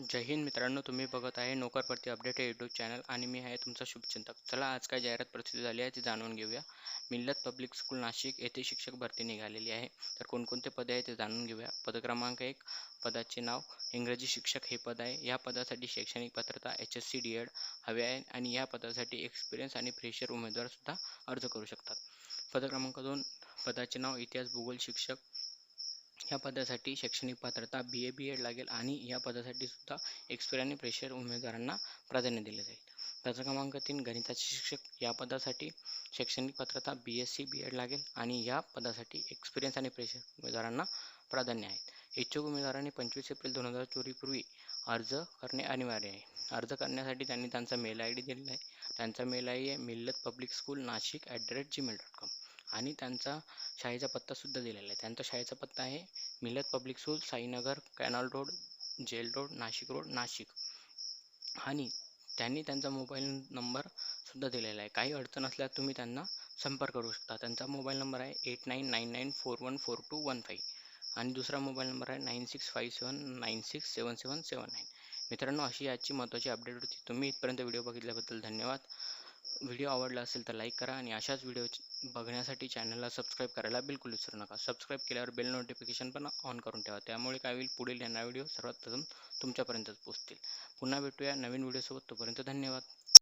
जय हिंद मित्रांनो तुम्ही बघत आहे नोकरप्रती अपडेट हे यूट्यूब चॅनल आणि मी आहे तुमचा शुभचिंतक. चला आज काय जाहिरात प्रसिद्ध झाली आहे ती जाणून घेऊया. मिल्लत पब्लिक स्कूल नाशिक येथे शिक्षक भरती निघालेली आहे. तर कोणकोणते पदे आहे ते जाणून घेऊया. पद क्रमांक एक पदाचे नाव इंग्रजी शिक्षक हे पद आहे. या पदासाठी शैक्षणिक पात्रता H S C D Ed हवे आहे आणि या पदासाठी एक्सपिरियन्स आणि फ्रेशर उमेदवारसुद्धा अर्ज करू शकतात. पद क्रमांक दोन पदाचे नाव इतिहास भूगोल शिक्षक या पदासाठी शैक्षणिक पात्रता बी ए बी एड लागेल आणि या पदासाठी सुद्धा एक्सपिर आणि प्रेशर उमेदवारांना प्राधान्य दिले जाईल. त्याचा क्रमांक तीन गणिताचे शिक्षक. या पदासाठी शैक्षणिक पात्रता B S C B Ed लागेल आणि या पदासाठी एक्सपिरियन्स आणि प्रेशर उमेदवारांना प्राधान्य आहे. इच्छुक उमेदवारांनी पंचवीस एप्रिल दोन हजार चोवीसपूर्वी अर्ज करणे अनिवार्य आहे. अर्ज करण्यासाठी त्यांनी त्यांचा मेल आय डी दिलेला आहे. त्यांचा मेल आय डी आहे Millat public school Nashik at the rate Gmail dot com आणि त्यांचा शाळेचा पत्तासुद्धा दिलेला आहे. त्यांचा शाळेचा पत्ता आहे Millat public school Sainagar canal road jail road Nashik road Nashik. आणि त्यांनी त्यांचा मोबाईल नंबरसुद्धा दिलेला आहे. काही अडचण असल्यास तुम्ही त्यांना संपर्क करू शकता. त्यांचा मोबाईल नंबर आहे eight nine nine nine four one four two one five. आणि दुसरा मोबाईल नंबर आहे nine six five seven nine six seven seven seven nine. मित्रांनो अशी आजची महत्त्वाची अपडेट होती. तुम्ही इथपर्यंत व्हिडिओ बघितल्याबद्दल धन्यवाद. व्हिडिओ आवडला असेल तर लाईक करा आणि अशाच व्हिडिओ बघण्यासाठी चॅनलला सबस्क्राईब करायला बिलकुल विसरू नका. सबस्क्राईब केल्यावर बेल नोटिफिकेशन पण ऑन करून ठेवा. त्यामुळे काय होईल? पुढील येणारा व्हिडिओ सर्वात प्रथम तुमच्यापर्यंतच पोचतील पुन्हा भेटूया नवीन व्हिडिओसोबत. तोपर्यंत धन्यवाद.